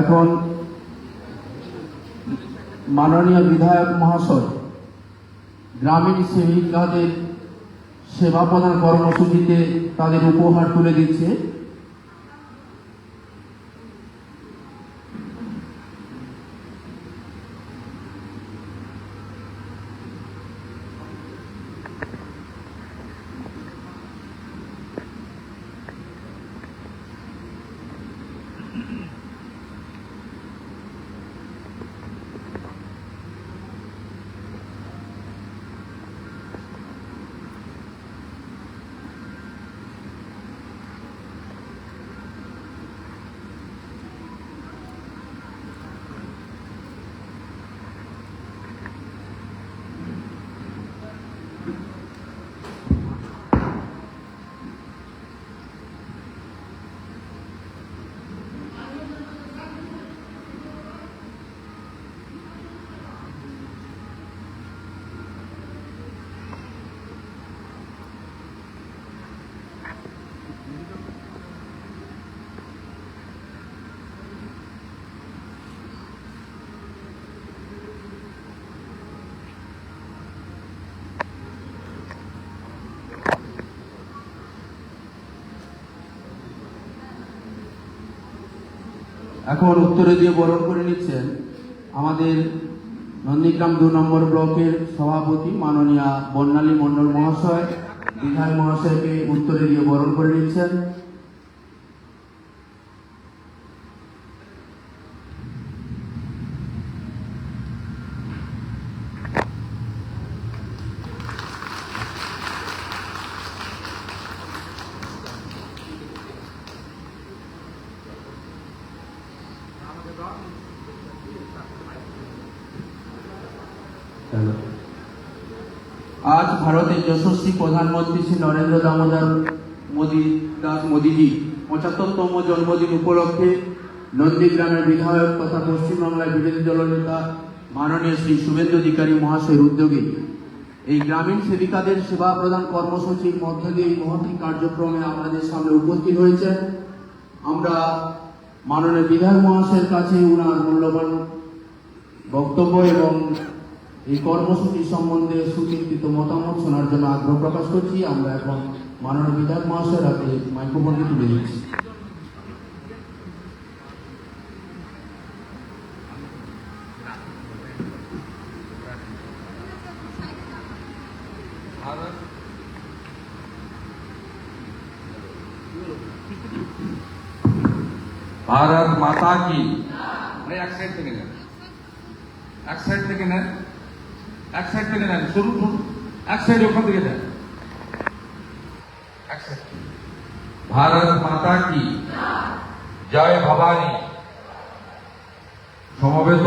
এখন মাননীয় বিধায়ক মহাশয় গ্রামীণ সেবিকাদের সেবা প্রদান কর্মসূচিতে তাদের উপহার তুলে দিচ্ছে। এখন উত্তরে দিয়ে বরণ করে নিচ্ছেন আমাদের নন্দীগ্রাম দু নম্বর ব্লকের সভাপতি মাননীয়া বর্ণালী মণ্ডল মহাশয়। বিধায়ক মহাশয়কে উত্তরে দিয়ে বরণ করে নিচ্ছেন আজ ভারতের যশস্বী প্রধানমন্ত্রী শ্রী নরেন্দ্র দামোদর মোদী, দাস মোদীজি, পঁচাত্তরতম জন্মদিন উপলক্ষে নন্দীগ্রামের বিধায়ক তথা পশ্চিমবাংলার বিরোধী দলনেতা মাননীয় শ্রী শুভেন্দু অধিকারী মহাশয়ের উদ্যোগে এই গ্রামীণ সেবিকাদের সেবা প্রদান কর্মসূচির মধ্য দিয়ে এই মহতী কার্যক্রমে আমাদের সামনে উপস্থিত হয়েছেন। আমরা মাননীয় বিধায়ক মহাশয়ের কাছে উনার মূল্যবান বক্তব্য এবং এই কর্মসূচি সম্বন্ধে সুচিন্তিত মতামত শোনার জন্য আগ্রহ প্রকাশ করছি আমরা এখন মাননীয় বিধায়ক মহাশয়ের হাতে মাইক্রোফোনটি তুলে দিচ্ছি भारत ভারত মাতা কি ভাই এক সাইড থেকে নেন এক সাইড থেকে নেন, শুরু এক সাইড ওখান থেকে ভারত মাতা কি? জয় ভবানী। সমবেত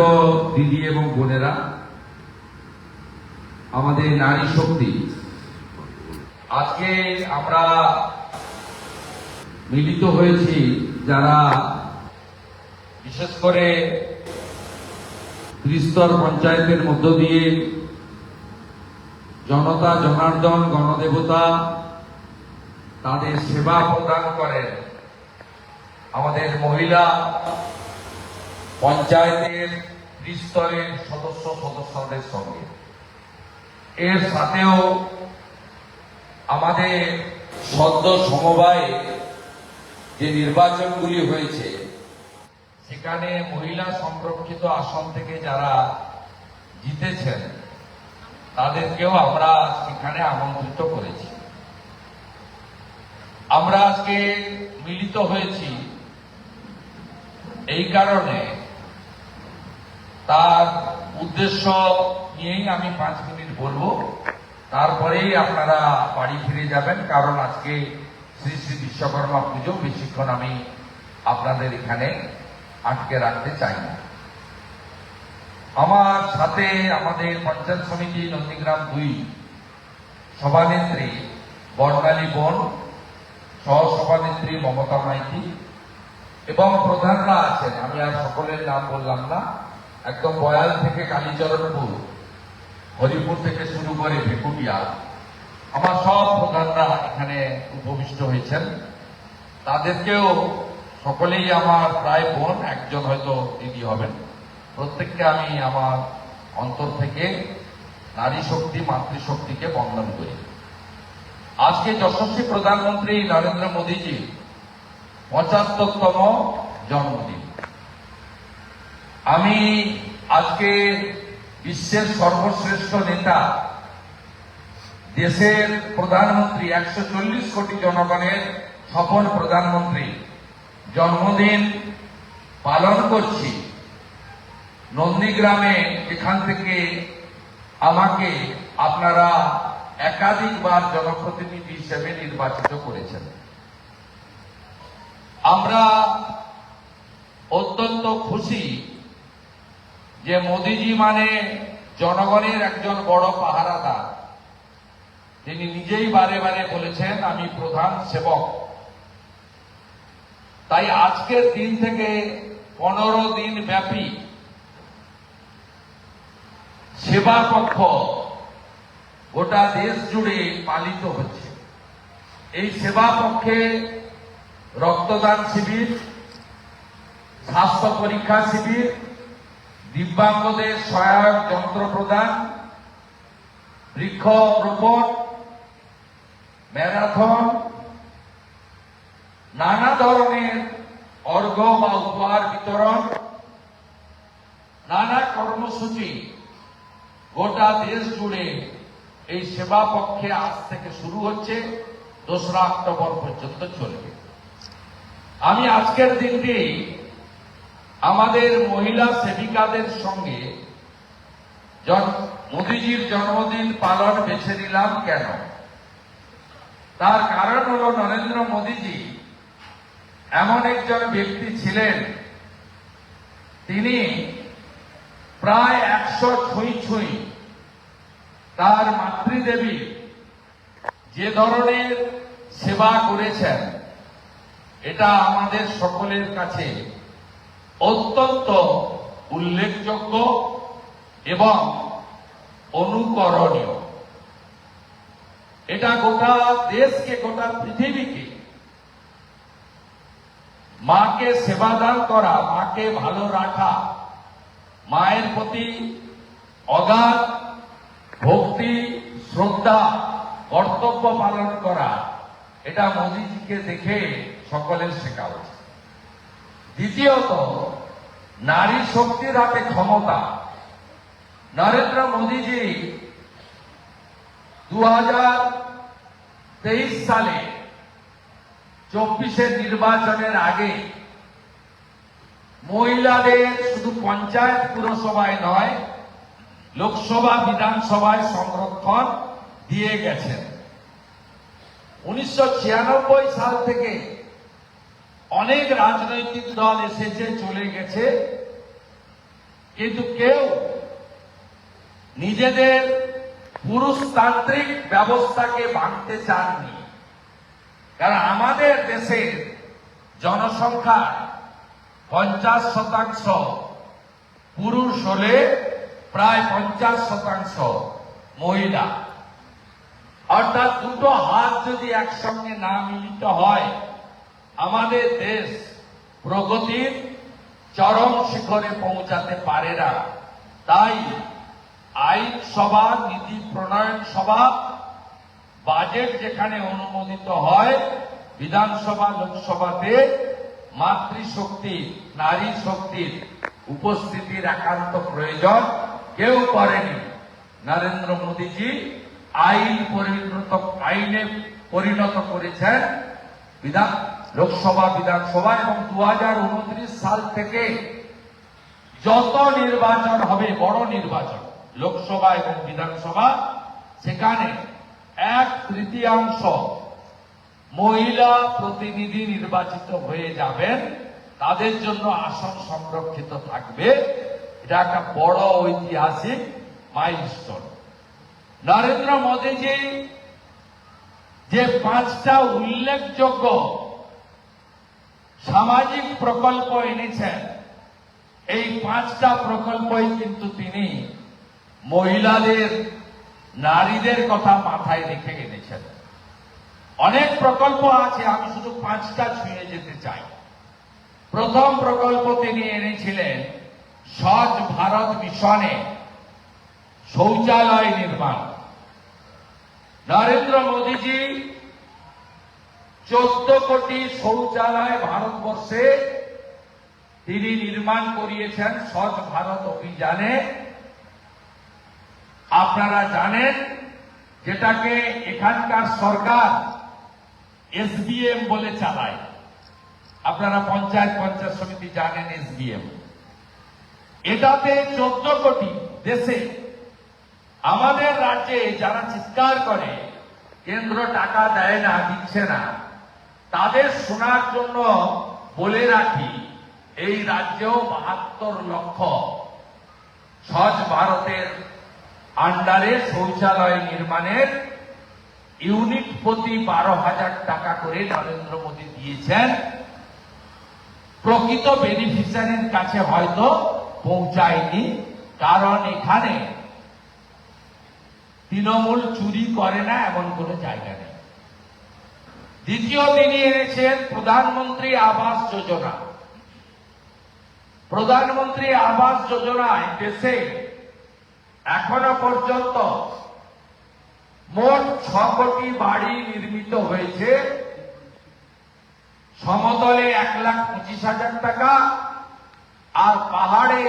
দিদি এবং বোনেরা, আমাদের নারী শক্তি, আজকে আমরা মিলিত হয়েছি যারা বিশেষ করে ত্রিস্তর পঞ্চায়েতের মধ্য দিয়ে জনতা, জনার্দন, গণদেবতা তাদের সেবা প্রদান করেন। আমাদের মহিলা পঞ্চায়েতের ত্রিস্তরের সদস্য, সদস্যদের সঙ্গে। এর সাথেও আমাদের সদ্য সমবায়ে যে নির্বাচনগুলি হয়েছে, সেখানে মহিলা সংরক্ষিত আসন থেকে যারা জিতেছেন তাদেরকেও আমরা সেখানে আমন্ত্রিত করেছি। আমরা আজকে মিলিত হয়েছি এই কারণে। তার উদ্দেশ্য নিয়েই আমি পাঁচ মিনিট বলব। তারপরেই আপনারা বাড়ি ফিরে যাবেন, কারণ আজকে শ্রী শ্রী বিশ্বকর্মা পুজো, বেশিক্ষণ আমি আপনাদের এখানে আটকে রাখতে চাই না আমার সাথে আমাদের পঞ্চায়েত সমিতি নন্দীগ্রাম দুই সভানেত্রী বর্ণালী বোন, সহসভানেত্রী মমতা মাইতি এবং প্রধানরা আছেন। আমি আর সকলের নাম বললাম না। একদম বয়াল থেকে কালীচরণপুর, হরিপুর থেকে শুরু করে ভেকুটিয়া। আমার সব প্রধানরা এখানে উপবিষ্ট হয়েছেন। তাদেরকেও সকলেই আমার প্রায় বোন, একজন হয়তো দিদি হবেন। প্রত্যেককে আমি আমার অন্তর থেকে নারী শক্তি মাতৃশক্তিকে বন্দন করি। আজকে যশস্বী প্রধানমন্ত্রী নরেন্দ্র মোদীজি পঁচাত্তরতম জন্মদিন। আমি আজকে বিশ্বের সর্বশ্রেষ্ঠ নেতা, দেশের প্রধানমন্ত্রী, একশো চল্লিশ কোটি জনগণের সফল প্রধানমন্ত্রী জন্মদিন পালন করছি। নন্দীগ্রামে এখান থেকে আমাকে আপনারা একাধিকবার জনপ্রতিনিধি হিসেবে নির্বাচিত করেছেন। আমরা অত্যন্ত খুশি যে মোদিজি মানে জনগণের একজন বড় পাহারাদার। তিনি নিজেই বারে বারে বলেছেন, আমি প্রধান সেবক। তাই আজকের দিন থেকে পনেরো দিন ব্যাপী সেবা পক্ষ গোটা দেশ জুড়ে পালিত হচ্ছে। এই সেবা পক্ষে রক্তদান শিবির, স্বাস্থ্য পরীক্ষা শিবির, দিব্যাঙ্গদের সহায়ক যন্ত্র প্রদান বৃক্ষ রোপণ ম্যারাথন, নানা ধরনের অর্ঘ বা উপহার বিতরণ, নানা কর্মসূচি গোটা দেশ জুড়ে এই সেবা পক্ষে আজ থেকে শুরু হচ্ছে, দোসরা অক্টোবর পর্যন্ত চলবে। আমি আজকের দিনটি আমাদের মহিলা সেবিকাদের সঙ্গে মোদিজির জন্মদিন পালন বেছে নিলাম কেন? তার কারণ হল নরেন্দ্র মোদীজি এমন একজন ব্যক্তি ছিলেন, তিনি প্রায় একশো ছুঁই ছুঁই তার মাতৃদেবী যে ধরনের সেবা করেছেন, এটা আমাদের সকলের কাছে অত্যন্ত উল্লেখযোগ্য এবং অনুকরণীয়। এটা গোটা দেশকে, গোটা পৃথিবীকে মাকে সেবাদান করা, মাকে ভালো রাখা মায়ের প্রতি অগাধ ভক্তি, শ্রদ্ধা, কর্তব্য পালন করা, এটা মোদীজিকে দেখে সকলের শেখা উচিত। দ্বিতীয়ত, নারী শক্তির হাতে ক্ষমতা। নরেন্দ্র মোদীজি দু হাজার তেইশ সালে চব্বিশের নির্বাচনের আগে মহিলাদের শুধু পঞ্চায়েত পুরসভায় নয়, লোকসভা, বিধানসভায় সংরক্ষণ দিয়ে গেছেন। উনিশশো সাল থেকে অনেক রাজনৈতিক দল এসেছে, চলে গেছে। কিন্তু কেউ নিজেদের পুরুষতান্ত্রিক ব্যবস্থাকে ভাঙতে চাননি। কারণ আমাদের দেশের জনসংখ্যা পঞ্চাশ শতাংশ। পুরুষ হলে প্রায় পঞ্চাশ শতাংশ মহিলা। অর্থাৎ দুটো হাত যদি একসঙ্গে না মিলিত হয়, আমাদের দেশ প্রগতির চরম শিখরে পৌঁছাতে পারে না। তাই আইন সভা, নীতি প্রণয়ন সভা, বাজেট যেখানে অনুমোদিত হয়, বিধানসভা, লোকসভাতে মাতৃশক্তি নারী শক্তির উপস্থিতির একান্ত প্রয়োজন। কেউ করেনি। নরেন্দ্র মোদীজি আইন পরিণত, আইনে পরিণত করেছেন। বিধান, লোকসভা, বিধানসভা এবং দু হাজার উনত্রিশ সাল থেকে যত নির্বাচন হবে, বড় নির্বাচন, লোকসভা এবং বিধানসভা, সেখানে এক তৃতীয়াংশ মহিলা প্রতিনিধি নির্বাচিত হয়ে যাবেন, তাদের জন্য আসন সংরক্ষিত থাকবে। এটা একটা বড় ঐতিহাসিক মাইলস্টোন নরেন্দ্র মোদীজি যে পাঁচটা উল্লেখযোগ্য সামাজিক প্রকল্প এনেছেন, এই পাঁচটা প্রকল্পই কিন্তু তিনি মহিলাদের, নারীদের কথা মাথায় রেখে এনেছেন। অনেক প্রকল্প আছে, আমি শুধু পাঁচটা ছুঁয়ে যেতে চাই। প্রথম প্রকল্প তিনি এনেছিলেন স্বচ্ছ ভারত মিশনে শৌচালয় নির্মাণ। নরেন্দ্র মোদীজি চোদ্দ কোটি শৌচালয় ভারতবর্ষে তিনি নির্মাণ করিয়েছেন স্বচ্ছ ভারত অভিযানে। আপনারা জানেন যেটাকে এখানকার সরকার এসবিএম বলে চালায়। আপনারা পঞ্চায়েত পঞ্চায়েত সমিতি জানেন এসবিএম এটাতে চোদ্দ কোটি দেশে আমাদের রাজ্যে যারা চিৎকার করে, কেন্দ্র টাকা দেয় না, দিচ্ছে না, তাদের শোনার জন্য বলে রাখি, এই রাজ্যেও বাহাত্তর লক্ষ স্বচ্ছ ভারতের আন্ডারে শৌচালয় নির্মাণের ইউনিট প্রতি বারো হাজার টাকা করে নরেন্দ্র মোদী দিয়েছেন। প্রকৃত বেনিফিশিয়ারির কাছে হয়তো পৌঁছায়নি, কারণ এখানে তৃণমূল চুরি করে না এমন কোনো জায়গা নেই। দ্বিতীয় তিনি এনেছেন প্রধানমন্ত্রী আবাস যোজনা। প্রধানমন্ত্রী আবাস যোজনায় দেশে এখনও পর্যন্ত মোট ছ কোটি বাড়ি নির্মিত হয়েছে। সমতলে এক লাখ পঁচিশ হাজার টাকা আর পাহাড়ে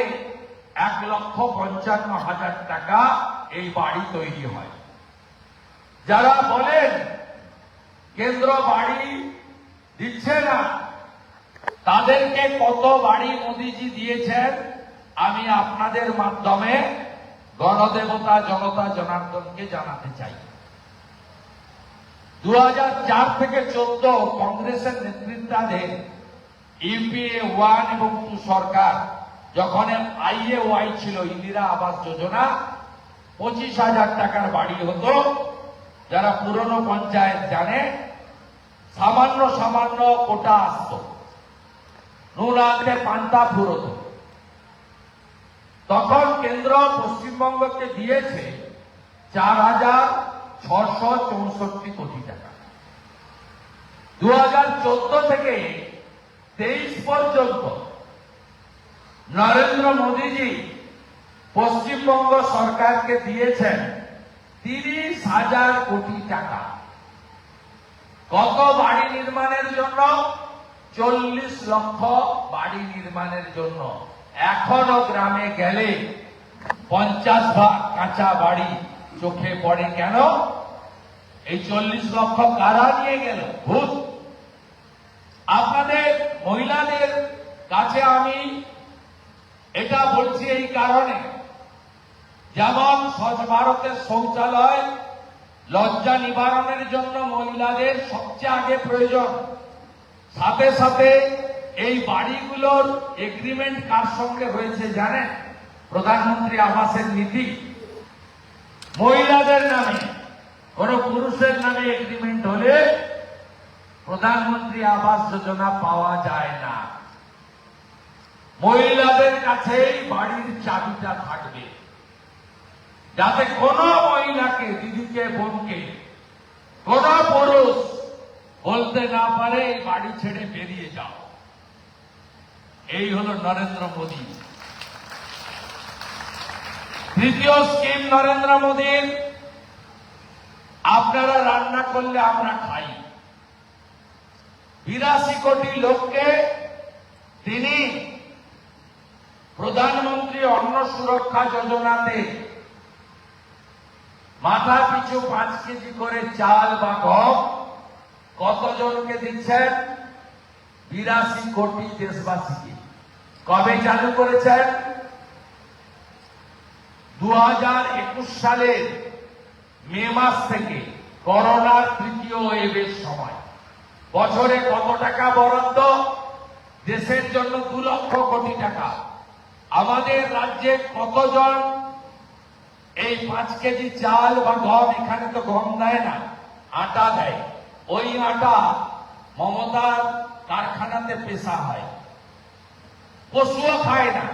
এক লক্ষ পঞ্চান্ন হাজার টাকা এই বাড়ি তৈরি হয়। যারা বলেন কেন্দ্র বাড়ি দিচ্ছে না, তাদেরকে কত বাড়ি মোদিজি দিয়েছেন, আমি আপনাদের মাধ্যমে গণদেবতা, জনতা, জনার্দনকে জানাতে চাই। দু হাজার চার থেকে চোদ্দ কংগ্রেসের নেতৃত্বাধীন ইউপিএ ওয়ান এবং টু সরকার, যখন আইএ ওয়াই ছিল, ইন্দিরা আবাস যোজনা, পঁচিশ হাজার টাকার বাড়ি হতো। যারা পুরনো পঞ্চায়েত জানে, সামান্য সামান্য কোটা আসতো। নুন আনতে পান্তা ফুরত। তখন কেন্দ্র পশ্চিমবঙ্গকে দিয়েছে চার হাজার ছশো চৌষট্টি কোটি টাকা। দু হাজার চোদ্দ থেকে তেইশ পর্যন্ত নরেন্দ্র মোদীজি পশ্চিমবঙ্গ সরকারকে দিয়েছেন তিরিশ হাজার কোটি টাকা। কত বাড়ি নির্মাণের জন্য চল্লিশ লক্ষ বাড়ি নির্মাণের জন্য এখনও গ্রামে গেলে পঞ্চাশ ভাগ কাঁচা বাড়ি চোখে পড়ে কেন? এই চল্লিশ লক্ষ কারা নিয়ে গেল? ভূত। আপনাদের মহিলাদের কাছে আমি এটা বলছি এই কারণে। যেমন স্বচ্ছ ভারতের শৌচালয় লজ্জা নিবারণের জন্য মহিলাদের সবচেয়ে আগে প্রয়োজন। সাথে সাথে এই বাড়িগুলোর এগ্রিমেন্ট কার সঙ্গে হয়েছে জানেন? প্রধানমন্ত্রী আবাসের নীতি। মহিলাদের নামে, কোন পুরুষের নামে এগ্রিমেন্ট হলে প্রধানমন্ত্রী আবাস যোজনা পাওয়া যায় না। মহিলাদের কাছেই বাড়ির চাবিটা থাকবে। যাতে কোন মহিলাকে, দিদিকে, বোনকে, কোন পুরুষ বলতে না পারে বাড়ি ছেড়ে বেরিয়ে যাও। এই হলো নরেন্দ্র মোদী। তৃতীয় স্কিম নরেন্দ্র মোদীর, আপনারা রান্না করলে আমরা খাই। বিরাশি কোটি লোককে তিনি প্রধানমন্ত্রী অন্ন সুরক্ষা যোজনাতে মাথা পিছু পাঁচ কেজি করে চাল বা গম কতজনকে দিচ্ছেন? বিরাশি কোটি দেশবাসীকে। কবে চালু করেছেন? দু সালের মে মাস থেকে করোনার তৃতীয় ওয়েভের সময়। বছরে কত টাকা বরাদ্দ? দেশের জন্য দু লক্ষ কোটি টাকা। আমাদের রাজ্যে কতজন এই পাঁচ কেজি চাল বা গম, এখানে তো গম দেয় না, আটা দেয়। ওই আটা মমতার কারখানাতে পেশা হয়। পশুও খায় না।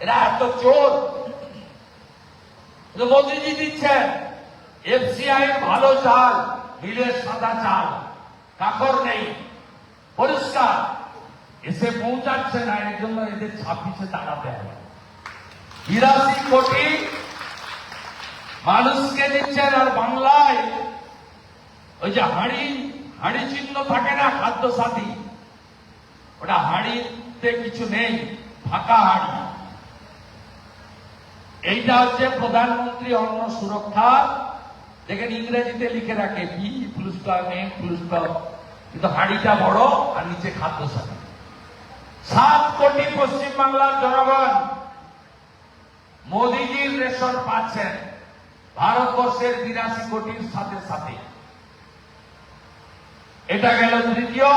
এরা এত চোর। মোদীজি দিচ্ছেন। এফসিআই এর ভালো চাল মিলের সাদা চাল। কাকর নেই। পরিষ্কার। এসে পৌঁছাচ্ছে না, এর জন্য এদের ছাব্বিশে দাঁড়াতে হবে বিরাশি কোটি মানুষকে দিচ্ছেন, আর বাংলায় ওই যে হাঁড়ি হাঁড়ি চিহ্ন থাকে না খাদ্য সাথী ওটা হাঁড়িতে কিছু নেই, ফাঁকা হাঁড়ি। এইটা হচ্ছে প্রধানমন্ত্রী অন্ন সুরক্ষা। দেখেন ইংরেজিতে লিখে রাখে ফুলস্টপ কিন্তু হাঁড়িটা বড় আর নিচে খাদ্য সাথী। সাত কোটি পশ্চিমবাংলার জনগণ মোদিজির রেশন পাচ্ছেন ভারতবর্ষের বিরাশি কোটির সাথে সাথে। এটা গেল তৃতীয়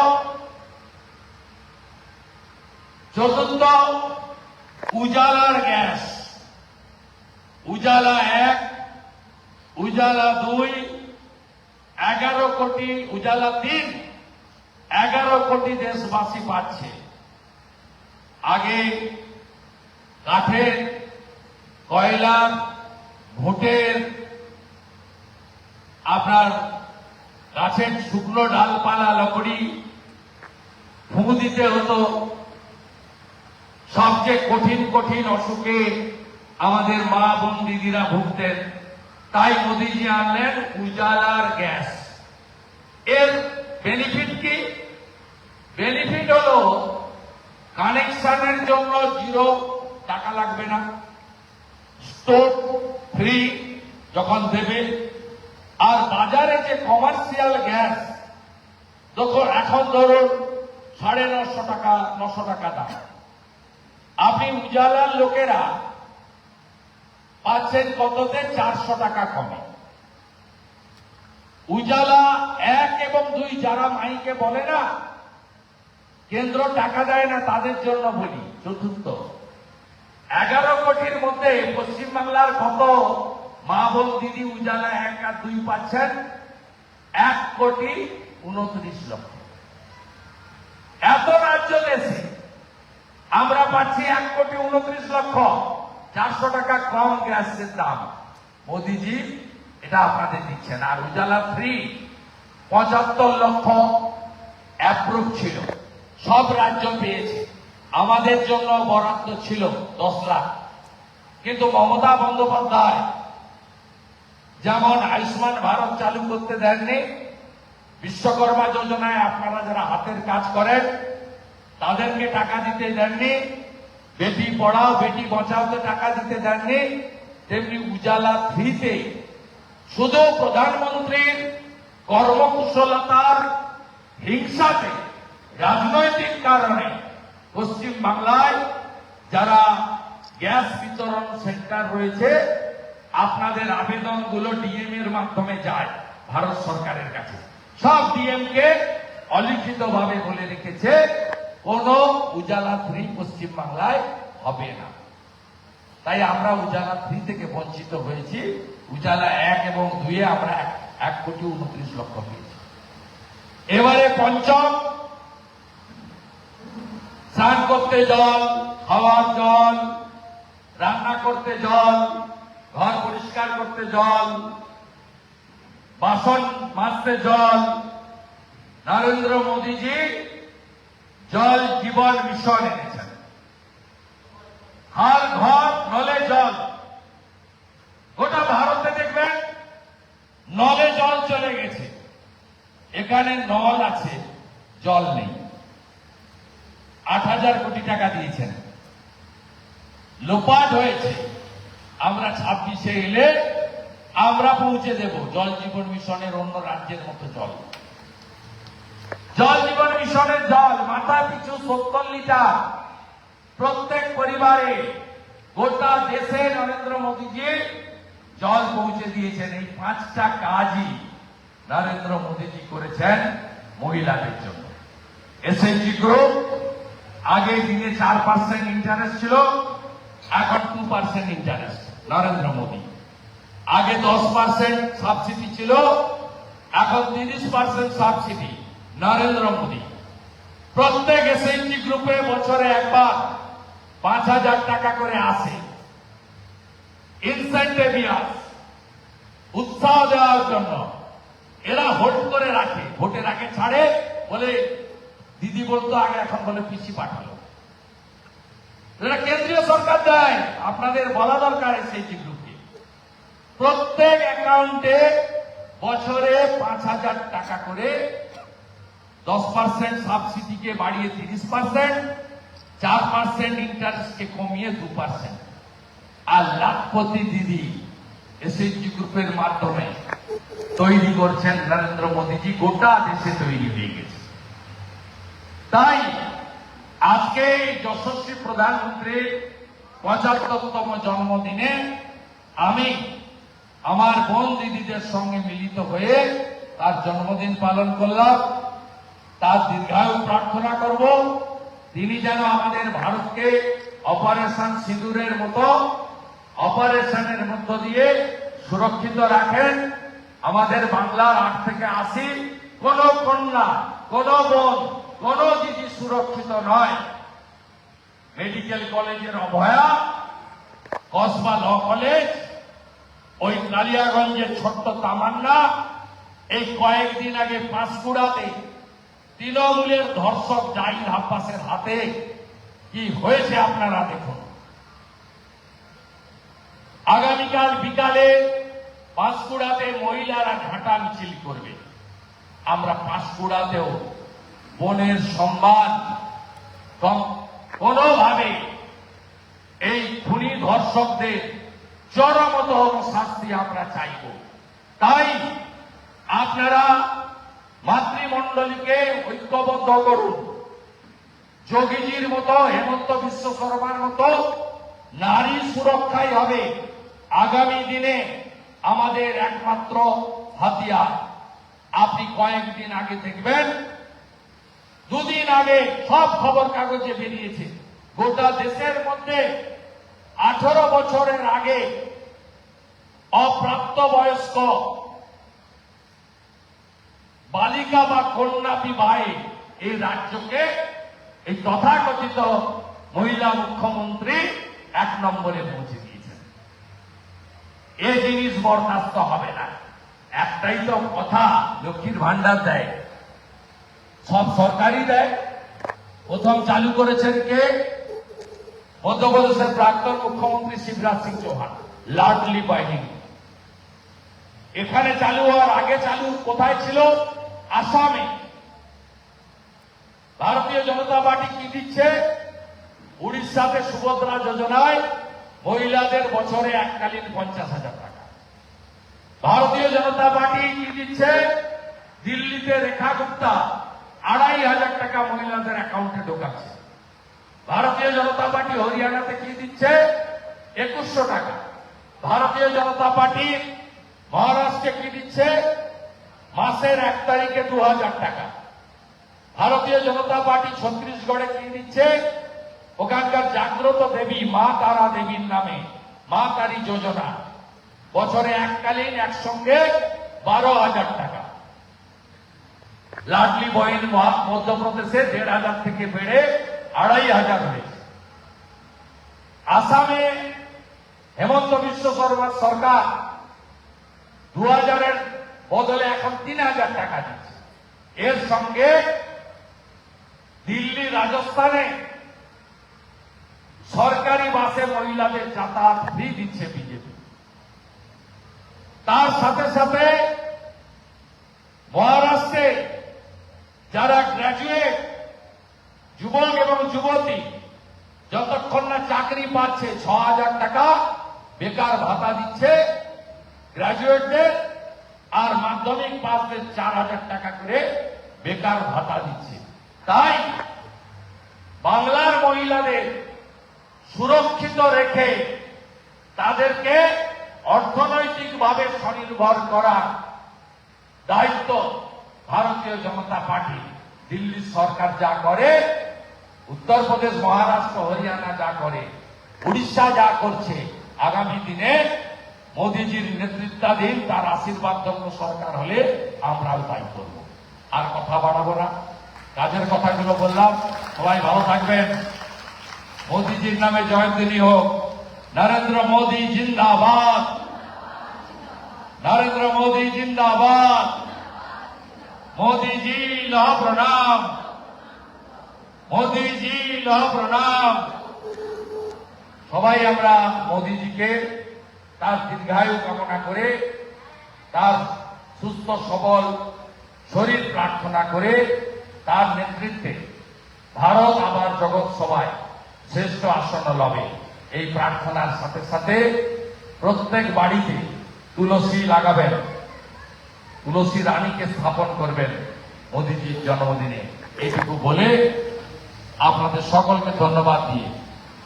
চতুর্থ, উজালার গ্যাস। উজালা এক, উজালা দুই, এগারো কোটি উজালা তিন, এগারো কোটি দেশবাসী পাচ্ছে। আগে কাঠের কয়লার ভোটের আপনার গাছের শুকনো ডালপালা, লকড়ি ফুঁ দিতে হতো সবচেয়ে কঠিন কঠিন অসুখে আমাদের মা বোন দিদিরা ভুগতেন। তাই মোদিজি আনলেন উজালার গ্যাস। এর বেনিফিট কি? বেনিফিট হলো কানেকশনের জন্য জিরো টাকা লাগবে না। স্টোভ ফ্রি যখন দেবে। আর বাজারে যে কমার্শিয়াল গ্যাস তখন এখন ধরুন সাড়ে নশো টাকা নশো টাকা দাম। আপনি উজালার লোকেরা পাচ্ছেন কততে চারশো টাকা কমে। উজালা এক এবং দুই যারা মাইকে বলে না, কেন্দ্র টাকা দেয় না তাদের জন্য বলি, চতুর্থ। এগারো কোটির মধ্যে পশ্চিমবাংলার কত মা বোন দিদি উজালা এক আর দুই পাচ্ছেন? এক কোটি উনত্রিশ লক্ষ। এত রাজ্য দেশে আমরা পাচ্ছি এক কোটি উনত্রিশ লক্ষ। চারশো টাকা কম গ্যাসের দাম। মোদিজি, এটা আপনাদের দিচ্ছেন। আর উজালা ফ্রি পঁচাত্তর লক্ষ অ্যাপ্রুভ ছিল। সব রাজ্য পেয়েছে। আমাদের জন্য বরাদ্দ ছিল দশ লাখ। কিন্তু মমতা বন্দ্যোপাধ্যায় যেমন আয়ুষ্মান ভারত চালু করতে দেননি, বিশ্বকর্মা যোজনায় আপনারা যারা হাতের কাজ করেন, তাদেরকে টাকা দিতে দেননি। বেটি পড়াও, বেটি বাঁচাওতে টাকা দিতে দেননি। তেমনি উজালা থ্রিতে শুধু প্রধানমন্ত্রীর কর্মকুশলতার হিংসাতে, রাজনৈতিক কারণে পশ্চিম বাংলায় যারা গ্যাস বিতরণ সেন্টার রয়েছে, আপনাদের আবেদনগুলো ডিএম এর মাধ্যমে যায় ভারত সরকারের কাছে। সব ডিএম কে অলিখিত ভাবে বলে রেখেছে কোন উজালা থ্রি পশ্চিম বাংলায় হবে না। তাই আমরা উজালা থ্রি থেকে বঞ্চিত হয়েছি। উজালা এক এবং দুইয়ে আমরা এক- কোটি উনত্রিশ লক্ষ পেয়েছি। এবারে পঞ্চম। স্নান করতে জল, খাওয়ার জল, রান্না করতে জল, ঘর পরিষ্কার করতে জল, বাসন মাজতে জল। নরেন্দ্র মোদীজি জল জীবন মিশন এনেছেন। হার ঘর, নলে জল। গোটা ভারতে দেখবেন, নলে জল চলে গেছে। এখানে নল আছে, জল নেই। আট হাজার কোটি টাকা দিয়েছেন। লোপাট হয়েছে। আমরা ছাব্বিশে এলে আমরা পৌঁছে দেব। জল জীবন মিশনের অন্য রাজ্যের মতো জল। জল জীবন মিশনের জল, মাথা পিছু সত্তর লিটার। প্রত্যেক পরিবারে গোটা দেশে নরেন্দ্র মোদীজি জল পৌঁছে দিয়েছেন। এই পাঁচটা কাজই নরেন্দ্র মোদীজি করেছেন মহিলাদের জন্য। এসএনজি গ্রুপ আগে দিনে চার পার্সেন্ট ইন্টারেস্ট ছিল, এখন two percent interest Narendra Modi. আগে দশ পার্সেন্ট সাবসিডি ছিল, এখন তিরিশ পার্সেন্ট সাবসিডি নরেন্দ্র মোদী। প্রত্যেক এসএনজি গ্রুপে বছরে একবার পাঁচ হাজার টাকা করে আসে। ইনসেন্টিভিয়াস উৎসাহ দেওয়ার জন্য। এরা হোল্ড করে রাখে। ভোটের আগে ছাড়ে, বলে দিদি বলতো, আগে এখন বলে পিসি পাঠালো। এটা কেন্দ্রীয় সরকার দেয়। আপনাদের বলা দরকার এসএইচজি গ্রুপকে প্রত্যেক অ্যাকাউন্টে বছরে পাঁচ হাজার টাকা করে দশ পার্সেন্ট সাবসিডিকে বাড়িয়ে তিরিশ পার্সেন্ট চার পার্সেন্ট ইন্টারেস্টকে কমিয়ে দু পার্সেন্ট আর লাখপতি দিদি এসএইচজি গ্রুপের মাধ্যমে তৈরি করছেন নরেন্দ্র মোদীজি, গোটা দেশে তৈরি হয়ে গেছে। তাই আজকে যশস্বী প্রধানমন্ত্রী পঁচাত্তরতম জন্মদিনে আমি আমার বোন দিদিদের সঙ্গে মিলিত হয়ে তার জন্মদিন পালন করলাম। তার দীর্ঘায়ু প্রার্থনা করব। তিনি যেন আমাদের ভারতকে অপারেশন সিঁদুরের মতো, অপারেশনের মধ্য দিয়ে সুরক্ষিত রাখেন। আমাদের বাংলার আট থেকে আশি, কোন কন্যা, কোন বোন, কোন দিদি সুরক্ষিত নয়। মেডিকেল কলেজের অভয়া, কসবা ল কলেজ, ওই কালিয়াগঞ্জের ছোট্ট তামান্না, এই কয়েকদিন আগে পাঁশকুড়াতে তৃণমূলের ধর্ষক জাহিদ আব্বাসের হাতে কি হয়েছে আপনারা দেখুন। আগামীকাল বিকালে পাঁশকুড়াতে মহিলারা ঘাটা মিছিল করবে। আমরা পাঁশকুড়াতেও বনের সম্মান কোনোভাবে এই খুনি ধর্ষকদের চরমতম শাস্তি আমরা চাইব। তাই আপনারা মাতৃমণ্ডলীকে ঐক্যবদ্ধ করুন। যোগীজির মতো হেমন্ত বিশ্ব শর্মার মতো নারী সুরক্ষাই হবে আগামী দিনে আমাদের একমাত্র হাতিয়ার। আপনি কয়েকদিন আগে দেখবেন, দুদিন আগে সব খবর কাগজে বেরিয়েছে। গোটা দেশের মধ্যে আঠারো বছরের আগে অপ্রাপ্ত বয়স্ক বালিকা বা কন্যা বিবাহে এই রাজ্যকে এই তথাকথিত মহিলা মুখ্যমন্ত্রী এক নম্বরে পৌঁছে দিয়েছেন। এ জিনিস বরদাস্ত হবে না। একটাই তো কথা, লক্ষ্মীর ভান্ডার দেয়। সব সরকারই দেয়। প্রথম চালু করেছেন কে? মধ্যপ্রদেশের প্রাক্তন মুখ্যমন্ত্রী শিবরাজ সিং চৌহান, লাডলি বাহিনী। এখানে চালু হওয়ার আগে চালু কোথায় ছিল? আসামে ভারতীয় জনতা পার্টি কি দিচ্ছে? উড়িষ্যাতে সুভদ্রা যোজনায় মহিলাদের বছরে এককালীন পঞ্চাশ হাজার টাকা। ভারতীয় জনতা পার্টি কি দিচ্ছে? দিল্লিতে রেখা গুপ্তা আড়াই হাজার টাকা মহিলাদের অ্যাকাউন্টে ঢোকাচ্ছে। ভারতীয় জনতা পার্টি হরিয়ানাতে কি দিচ্ছে? একুশশো টাকা। ভারতীয় জনতা পার্টি মহারাষ্ট্রে কি দিচ্ছে? মাসের এক তারিখে দু হাজার টাকা। ভারতীয় জনতা পার্টি ছত্তিশগড়ে কি দিচ্ছে? ওখানকার জাগ্রত দেবী, মা তারা দেবীর নামে, মা তারি যোজনা। বছরে এককালীন একসঙ্গে বারো হাজার টাকা। লাডলি মহা- মধ্যপ্রদেশে দেড় হাজার থেকে বেড়ে আড়াই হাজার হয়েছে। আসামে হেমন্ত বিশ্ব শর্মা সরকার দু হাজারের বদলে এখন তিন হাজার টাকা দিচ্ছে। এর সঙ্গে দিল্লি, রাজস্থানে সরকারি বাসে মহিলাদের যাতায়াত ফ্রি দিচ্ছে বিজেপি। তার সাথে সাথে মহারাষ্ট্রে যারা গ্র্যাজুয়েট যুবক এবং যুবতী, যতক্ষণ না চাকরি পাচ্ছে, ছ হাজার টাকা বেকার ভাতা দিচ্ছে গ্র্যাজুয়েটদের আর মাধ্যমিক পাসদের চার হাজার টাকা করে বেকার ভাতা দিচ্ছে। তাই বাংলার মহিলাদের সুরক্ষিত রেখে তাদেরকে অর্থনৈতিকভাবে স্বনির্ভর করা দায়িত্ব ভারতীয় জনতা পার্টি। দিল্লি সরকার যা করে, উত্তরপ্রদেশ, মহারাষ্ট্র, হরিয়ানা যা করে, উড়িষ্যা যা করছে, আগামী দিনে মোদীজির নেতৃত্বাধীন তার আশীর্বাদ জন্য সরকার হলে আমরা তাই করব। আর কথা বাড়াবো না। কাজের কথাগুলো বললাম। সবাই ভালো থাকবেন। মোদীজির নামে জয়ন্তিনী হোক। নরেন্দ্র মোদী জিন্দাবাদ। নরেন্দ্র মোদী জিন্দাবাদ। মোদীজি লহ প্রণাম। মোদীজি লহ প্রণাম। সবাই আমরা মোদীজিকে তার দীর্ঘায়ু কামনা করে, তার সুস্থ, সবল শরীর প্রার্থনা করে তার নেতৃত্বে ভারত আবার জগৎ সভায় শ্রেষ্ঠ আসন লবে। এই প্রার্থনার সাথে সাথে প্রত্যেক বাড়িতে তুলসী লাগাবেন, তুলসী রানীকে স্থাপন করবেন মোদিজির জন্মদিনে। এইটুকু বলে আপনাদের সকলকে ধন্যবাদ দিয়ে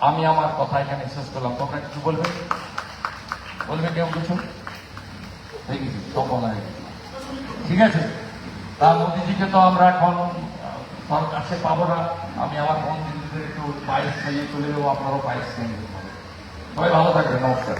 আমি আমার কথা এখানে শেষ করলাম। তোমরা কিছু বলবে? বলবে কেউ কিছু দেখেছি তখন ঠিক আছে? তা মোদিজিকে তো আমরা এখন কাছে পাবো না। আমি আমার দিদিদের একটু পায়েস খাইয়ে চলে যাব, আপনারও পায়েস খাইয়ে সবাই ভালো থাকবেন, নমস্কার।